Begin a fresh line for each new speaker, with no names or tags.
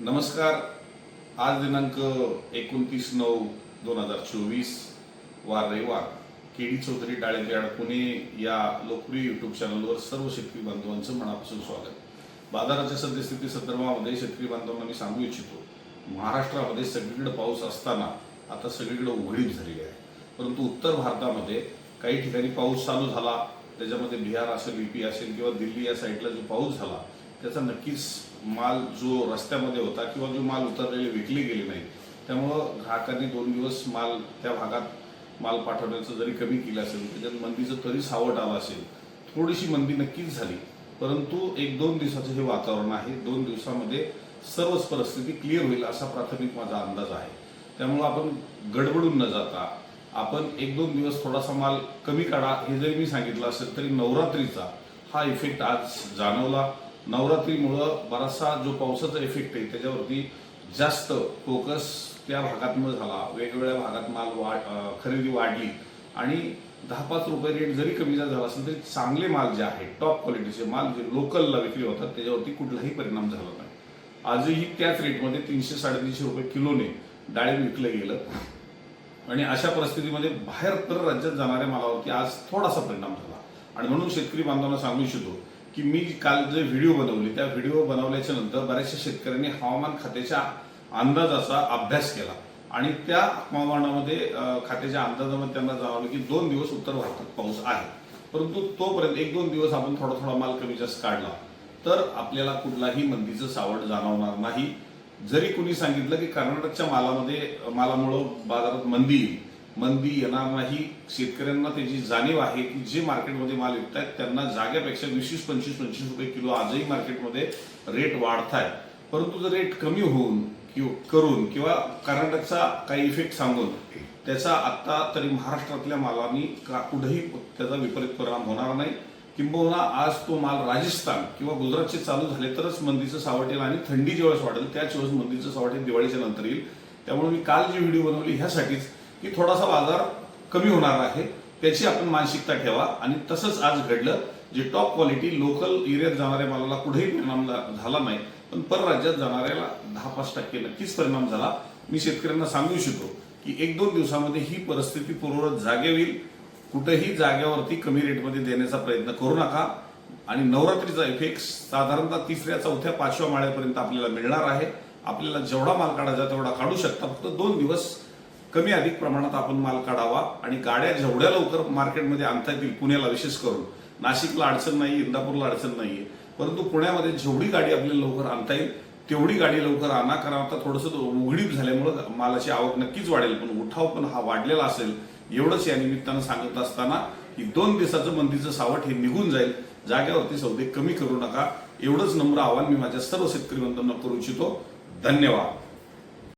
नमस्कार. आज दिनांक एकोणतीस नऊ दोन हजार चोवीस वार रविवार. केडी चौधरी डाळिंबयाड पुणे या लोकप्रिय युट्यूब चॅनलवर सर्व शेतकरी बांधवांचं मनापासून स्वागत. बाजाराच्या सद्यस्थिती संदर्भामध्ये शेतकरी बांधवांना मी सांगू इच्छितो महाराष्ट्रामध्ये सगळीकडे पाऊस असताना आता सगळीकडे उघडीप झालेली आहे. परंतु उत्तर भारतामध्ये काही ठिकाणी पाऊस चालू झाला त्याच्यामध्ये बिहार असेल युपी असेल किंवा दिल्ली या साईडला जो पाऊस झाला त्याचा नक्कीच माल जो रस्त्यामध्ये होता किंवा जो माल उतरलेले विकले गेले नाही त्यामुळं ग्राहकांनी दोन दिवस माल त्या भागात माल पाठवण्याचं जरी कमी केलं असेल त्याच्यात मंदीचं तरी सावट आलं असेल. थोडीशी मंदी नक्कीच झाली. परंतु एक दोन दिवसाचं हे वातावरण आहे. दोन दिवसामध्ये सर्वच परिस्थिती क्लिअर होईल असा प्राथमिक माझा अंदाज आहे. त्यामुळं आपण गडबडून न जाता आपण एक दोन दिवस थोडासा माल कमी काढा हे जरी मी सांगितलं असेल तरी नवरात्रीचा हा इफेक्ट आज जाणवला. नवरात्रीमुळं बराचसा जो पावसाचा इफेक्ट आहे त्याच्यावरती जास्त फोकस त्या भागातनं झाला. वेगवेगळ्या भागात माल वाढ खरेदी वाढली आणि दहा पाच रुपये रेट जरी कमी झाला असेल तरी चांगले माल जे आहे टॉप क्वालिटीचे माल जे लोकलला विक्री होतात त्याच्यावरती कुठलाही परिणाम झाला नाही. आजही त्याच रेटमध्ये तीनशे साडेतीनशे रुपये किलोने डाळिंब विकलं गेलं. आणि अशा परिस्थितीमध्ये बाहेर तर राज्यात जाणाऱ्या मालावरती आज थोडासा परिणाम झाला. आणि म्हणून शेतकरी बांधवांना सांगू इच्छितो की मी काल जे व्हिडिओ बनवले त्या व्हिडिओ बनवल्याच्या नंतर बऱ्याचशा शेतकऱ्यांनी हवामान खात्याच्या अंदाजाचा अभ्यास केला. आणि त्या हवामानामध्ये खात्याच्या अंदाजामध्ये त्यांना जाणवलं की दोन दिवस उत्तर भारतात पाऊस आहे. परंतु तोपर्यंत एक दोन दिवस आपण थोडा थोडा माल कमी जास्त काढला. तर आपल्याला कुठलाही मंदीचं सावट जाणवणार नाही. जरी कुणी सांगितलं की कर्नाटकच्या मालामध्ये मालामुळं बाजारात मंदी येईल मंदी येणार नाही. शेतकऱ्यांना त्याची जाणीव आहे की जे मार्केटमध्ये माल विकतायत त्यांना जाग्यापेक्षा वीस वीस पंचवीस पंचवीस रुपये किलो आजही मार्केटमध्ये रेट वाढत आहे परंतु जर रेट कमी होऊन किंवा करून किंवा कर्नाटकचा काही इफेक्ट सांगून त्याचा आत्ता तरी महाराष्ट्रातल्या मालानी का कुठेही त्याचा विपरीत परिणाम होणार नाही. किंबहुना आज तो माल राजस्थान किंवा गुजरातचे चालू झाले तरच मंदीचं सावट येईल आणि थंडी ज्यावेळेस वाढेल त्याच वेळेस मंदीचं सावट दिवाळीच्या नंतर येईल. त्यामुळे मी काल जी व्हिडिओ बनवली ह्यासाठीच की थोडासा बाजार कमी होणार आहे. त्याची आपण मानसिकता ठेवा. आणि तसंच आज घडलं जे टॉप क्वालिटी लोकल एरियात जाणाऱ्या मालाला कुठेही परिणाम झाला नाही पण परराज्यात जाणाऱ्याला दहा पाच टक्के नक्कीच परिणाम झाला. मी शेतकऱ्यांना सांगू इच्छितो की एक दोन दिवसामध्ये ही परिस्थिती पूर्ववत जागे होईल. कुठेही जाग्यावरती कमी रेटमध्ये देण्याचा प्रयत्न करू नका. आणि नवरात्रीचा इफेक्ट साधारणतः तिसऱ्या चौथ्या पाचव्या माळ्यापर्यंत आपल्याला मिळणार आहे. आपल्याला जेवढा माल काढायचा तेवढा काढू शकता. फक्त दोन दिवस कमी अधिक प्रमाणात आपण माल काढावा आणि गाड्या जेवढ्या लवकर मार्केटमध्ये आणता येतील पुण्याला विशेष करून. नाशिकला अडचण नाही इंदापूरला अडचण नाहीये. परंतु पुण्यामध्ये जेवढी गाडी आपल्याला लवकर आणता येईल तेवढी गाडी लवकर आणा कारण आता थोडंसं उघडीप झाल्यामुळं मालाची आवक नक्कीच वाढेल पण उठाव पण हा वाढलेला असेल एवढंच या निमित्तानं सांगत असताना की दोन दिवसाचं मंदीचं सावट हे निघून जाईल. जाग्यावरती सौदे कमी करू नका. एवढंच नम्र आव्हान मी माझ्या सर्व शेतकरी बंधूंना करू इच्छितो. धन्यवाद.